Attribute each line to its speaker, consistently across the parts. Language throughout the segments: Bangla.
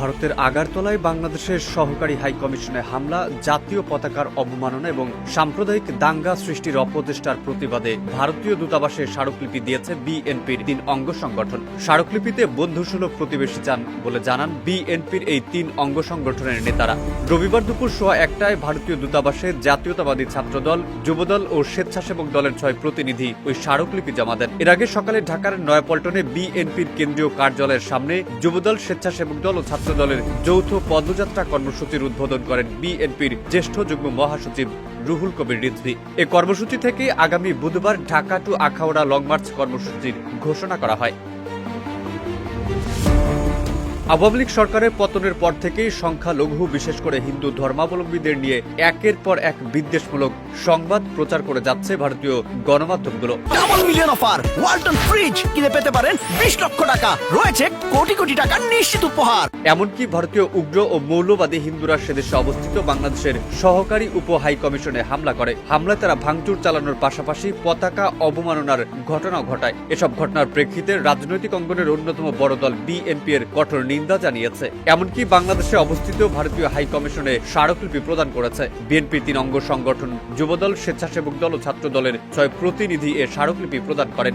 Speaker 1: ভারতের আগারতলায় বাংলাদেশের সহকারী হাইকমিশনে হামলা জাতীয় পতাকার অবমাননা এবং সাম্প্রদায়িক দাঙ্গা সৃষ্টির অপদেষ্টার প্রতিবাদে ভারতীয় দূতাবাসে স্মারকলিপি দিয়েছে বিএনপির তিন অঙ্গ সংগঠন স্মারকলিপিতে বন্ধুসুলভ প্রতিবেশী চান বলে জানান বিএনপির এই তিন অঙ্গ সংগঠনের নেতারা রবিবার দুপুর সোয়া একটায় ভারতীয় দূতাবাসে জাতীয়তাবাদী ছাত্রদল যুবদল ও স্বেচ্ছাসেবক দলের ছয় প্রতিনিধি ওই স্মারকলিপি জমা দেন এর আগে সকালে ঢাকার নয়াপল্টনে বিএনপির কেন্দ্রীয় কার্যালয়ের সামনে যুবদল স্বেচ্ছাসেবক দল ও ছাত্র দলের যৌথ পদযাত্রা কর্মসূচির উদ্বোধন করেন বিএনপির জ্যেষ্ঠ যুগ্ম মহাসচিব রুহুল কবির রিজভি এ কর্মসূচি থেকে আগামী বুধবার Dhaka to Akhaura long march কর্মসূচির ঘোষণা করা হয় আবাবলিক সরকারের পতনের পর থেকেই সংখ্যালঘু বিশেষ করে হিন্দু ধর্মাবলম্বীদের নিয়ে একের পর এক বিদ্বেষমূলক সংবাদ প্রচার করে যাচ্ছে ভারতীয় গণমাধ্যমগুলো
Speaker 2: double million offer Walton fridge কিনে পেতে পারেন বিশ লক্ষ টাকা রয়েছে কোটি কোটি টাকা নিশ্চিত উপহার
Speaker 1: এমনকি ভারতীয় উগ্র ও মৌলবাদী হিন্দুরা সেদেশে অবস্থিত বাংলাদেশের সহকারী উপ হাই কমিশনে হামলা করে হামলায় তারা ভাঙচুর চালানোর পাশাপাশি পতাকা অবমাননার ঘটনা ঘটায় এসব ঘটনার প্রেক্ষিতে রাজনৈতিক অঙ্গনের অন্যতম বড় দল বিএনপি এর কঠোর নিন্দা জানিয়েছে এমনকি বাংলাদেশে অবস্থিত ভারতীয় হাই কমিশনে স্মারকলিপি প্রদান করেছে বিএনপি তিন অঙ্গ সংগঠন যুবদল স্বেচ্ছাসেবক দল ও ছাত্র দলের ছয় প্রতিনিধি এ স্মারকলিপি প্রদান করেন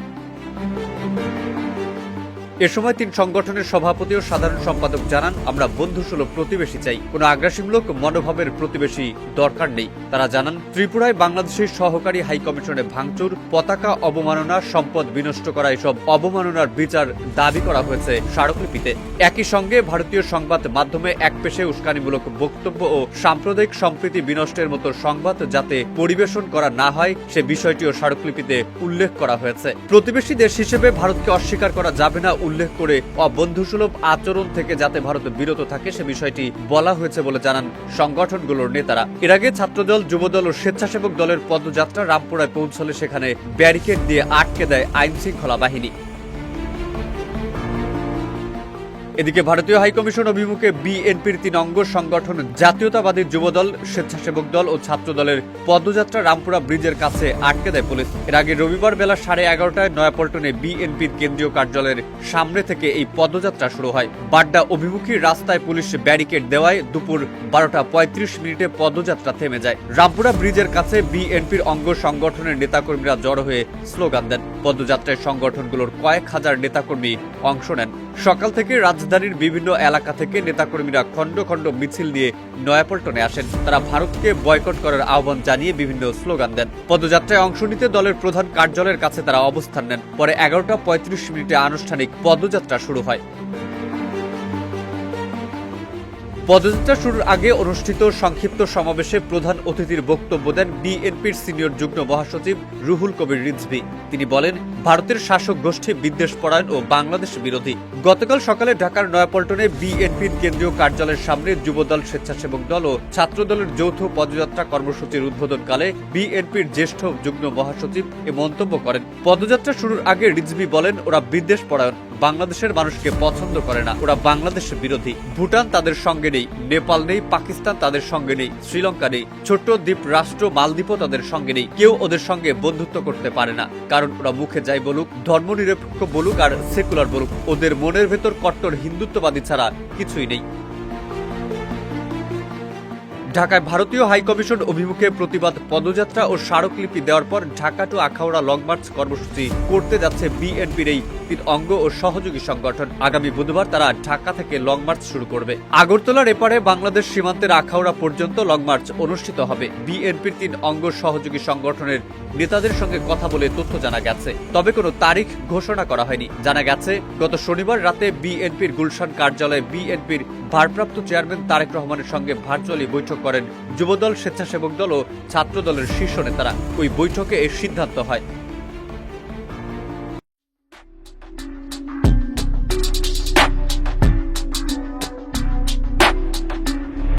Speaker 1: এ সময় তিন সংগঠনের সভাপতি ও সাধারণ সম্পাদক জানান আমরা বন্ধুসুলভ প্রতিবেশী চাই কোনো আগ্রাসীমূলক মনোভাবের প্রতিবেশী দরকার নেই তারা জানান ত্রিপুরায় বাংলাদেশের সহকারী হাইকমিশনে ভাঙচুর পতাকা অবমাননা সম্পদ বিনষ্ট করা এসব অবমাননার বিচার দাবি করা হয়েছে স্মারকলিপিতে একই সঙ্গে ভারতীয় সংবাদ মাধ্যমে এক পেশে উস্কানিমূলক বক্তব্য ও সাম্প্রদায়িক সম্প্রীতি বিনষ্টের মতো সংবাদ যাতে পরিবেশন করা না হয় সে বিষয়টিও স্মারকলিপিতে উল্লেখ করা হয়েছে প্রতিবেশী দেশ হিসেবে ভারতকে অস্বীকার করা যাবে না উল্লেখ করে অবন্ধুসুলভ আচরণ থেকে যাতে ভারত বিরত থাকে সে বিষয়টি বলা হয়েছে বলে জানান সংগঠনগুলোর নেতারা এর আগে ছাত্রদল যুবদল ও স্বেচ্ছাসেবক দলের পদযাত্রা রামপুরায় পৌঁছলে সেখানে ব্যারিকেড দিয়ে আটকে দেয় আইন শৃঙ্খলা বাহিনী এদিকে ভারতীয় হাইকমিশন অভিমুখে বিএনপির তিন অঙ্গ সংগঠন জাতীয়তাবাদী যুবদল স্বেচ্ছাসেবক দল ও ছাত্র দলের পদযাত্রা রামপুরা ব্রিজের কাছে আটকে দেয় পুলিশ এর আগে রবিবার বেলা সাড়ে এগারোটায় নয়াপল্টনে বিএনপির কেন্দ্রীয় কার্যালয়ের সামনে থেকে এই পদযাত্রা শুরু হয় বাড্ডা অভিমুখী রাস্তায় পুলিশ ব্যারিকেড দেওয়ায় দুপুর বারোটা পঁয়ত্রিশ মিনিটে পদযাত্রা থেমে যায় রামপুরা ব্রিজের কাছে বিএনপির অঙ্গ সংগঠনের নেতাকর্মীরা জড়ো হয়ে স্লোগান দেন পদযাত্রায় সংগঠনগুলোর কয়েক হাজার নেতাকর্মী অংশ নেন সকাল থেকে রাজধানী রাজধানীর বিভিন্ন এলাকা থেকে নেতাকর্মীরা খণ্ড খণ্ড মিছিল নিয়ে নয়াপল্টনে আসেন তারা ভারতকে বয়কট করার আহ্বান জানিয়ে বিভিন্ন স্লোগান দেন পদযাত্রায় অংশ নিতে দলের প্রধান কার্যালয়ের কাছে তারা অবস্থান নেন পরে এগারোটা পঁয়ত্রিশ মিনিটে আনুষ্ঠানিক পদযাত্রা শুরু হয় পদযাত্রা শুরুর আগে অনুষ্ঠিত সংক্ষিপ্ত সমাবেশে প্রধান অতিথির বক্তব্য দেন বিএনপির সিনিয়র যুগ্ম মহাসচিব রুহুল কবির রিজভি তিনি বলেন ভারতের শাসক গোষ্ঠী বিদ্বেষ পরায়ণ ও বাংলাদেশ বিরোধী গতকাল সকালে ঢাকার নয়াপল্টনে বিএনপির কেন্দ্রীয় কার্যালয়ের সামনে যুবদল স্বেচ্ছাসেবক দল ও ছাত্রদলের যৌথ পদযাত্রা কর্মসূচির উদ্বোধনকালে বিএনপির জ্যেষ্ঠ যুগ্ম মহাসচিব এ মন্তব্য করেন পদযাত্রা শুরুর আগে রিজভি বলেন ওরা বিদ্বেষ পরায়ণ বাংলাদেশের মানুষকে পছন্দ করে না ওরা বাংলাদেশ বিরোধী ভুটান তাদের সঙ্গে নেই নেপাল নেই পাকিস্তান তাদের সঙ্গে নেই শ্রীলঙ্কা নেই ছোট্ট দ্বীপ রাষ্ট্র মালদ্বীপও তাদের সঙ্গে নেই কেউ ওদের সঙ্গে বন্ধুত্ব করতে পারে না কারণ ওরা মুখে যাই বলুক ধর্মনিরপেক্ষ বলুক আর সেকুলার বলুক ওদের মনের ভেতর কট্টর হিন্দুত্ববাদী ছাড়া কিছুই নেই ঢাকায় ভারতীয় হাইকমিশন অভিমুখে প্রতিবাদ পদযাত্রা ও স্মারকলিপি দেওয়ার পর Dhaka to Akhaura long march কর্মসূচি করতে যাচ্ছে বিএনপির এই তিন অঙ্গ ও সহযোগী সংগঠন আগামী বুধবার তারা ঢাকা থেকে লং মার্চ শুরু করবে আগরতলার এপারে বাংলাদেশ সীমান্তের আখাউড়া পর্যন্ত লং মার্চ অনুষ্ঠিত হবে বিএনপির তিন অঙ্গ সহযোগী সংগঠনের নেতাদের সঙ্গে কথা বলে তথ্য জানা গেছে তবে কোনো তারিখ ঘোষণা করা হয়নি জানা গেছে গত শনিবার রাতে বিএনপির গুলশান কার্যালয়ে বিএনপির ভারপ্রাপ্ত চেয়ারম্যান তারেক রহমানের সঙ্গে ভার্চুয়ালি বৈঠক করেন যুবদল স্বেচ্ছাসেবক দল ও ছাত্র দলের শীর্ষ নেতারা ওই বৈঠকে এই সিদ্ধান্ত হয়